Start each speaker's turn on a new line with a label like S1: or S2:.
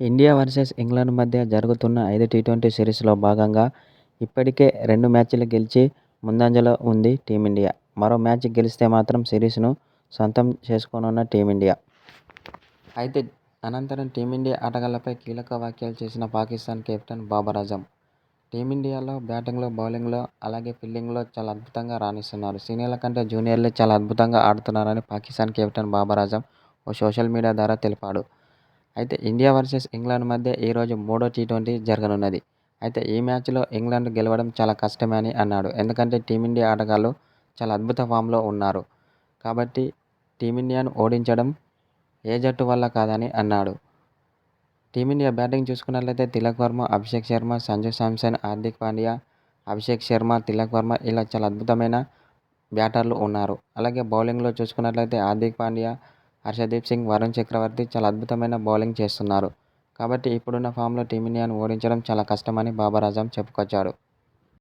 S1: India versus England మధ్య జరుగుతున్న ఐదు టీ ట్వంటీ సిరీస్లో భాగంగా ఇప్పటికే రెండు మ్యాచ్లు గెలిచి ముందంజలో ఉంది టీమిండియా. మరో మ్యాచ్ గెలిస్తే మాత్రం సిరీస్ను సొంతం చేసుకోనున్న టీమిండియా. అయితే అనంతరం టీమిండియా ఆటగాళ్ళపై కీలక వ్యాఖ్యలు చేసిన పాకిస్తాన్ కెప్టెన్ బాబర్ అజమ్. టీమిండియాలో బ్యాటింగ్లో, బౌలింగ్లో అలాగే ఫీల్డింగ్లో చాలా అద్భుతంగా రాణిస్తున్నారు. సీనియర్ల కంటే జూనియర్లే చాలా అద్భుతంగా ఆడుతున్నారని పాకిస్తాన్ కెప్టెన్ బాబర్ అజమ్ ఓ సోషల్ మీడియా ద్వారా తెలిపాడు. అయితే ఇండియా వర్సెస్ ఇంగ్లాండ్ మధ్య ఈరోజు మూడో టీ ట్వంటీ జరగనున్నది. అయితే ఈ మ్యాచ్లో ఇంగ్లాండ్ గెలవడం చాలా కష్టమే అని అన్నాడు. ఎందుకంటే టీమిండియా ఆటగాళ్ళు చాలా అద్భుత ఫామ్లో ఉన్నారు కాబట్టి టీమిండియాను ఓడించడం ఏ జట్టు వల్ల కాదని అన్నాడు. టీమిండియా బ్యాటింగ్ చూసుకున్నట్లయితే తిలక్ వర్మ, అభిషేక్ శర్మ, సంజు శాంసన్, హార్దిక్ పాండ్యా, అభిషేక్ శర్మ, తిలక్ వర్మ ఇలా చాలా అద్భుతమైన బ్యాటర్లు ఉన్నారు. అలాగే బౌలింగ్లో చూసుకున్నట్లయితే హార్దిక్ పాండ్యా, హర్షదీప్ సింగ్, వరుణ్ చక్రవర్తి చాలా అద్భుతమైన బౌలింగ్ చేస్తున్నారు. కాబట్టి ఇప్పుడున్న ఫామ్లో టీమిండియాను ఓడించడం చాలా కష్టమని బాబర్ అజమ్ చెప్పుకొచ్చాడు.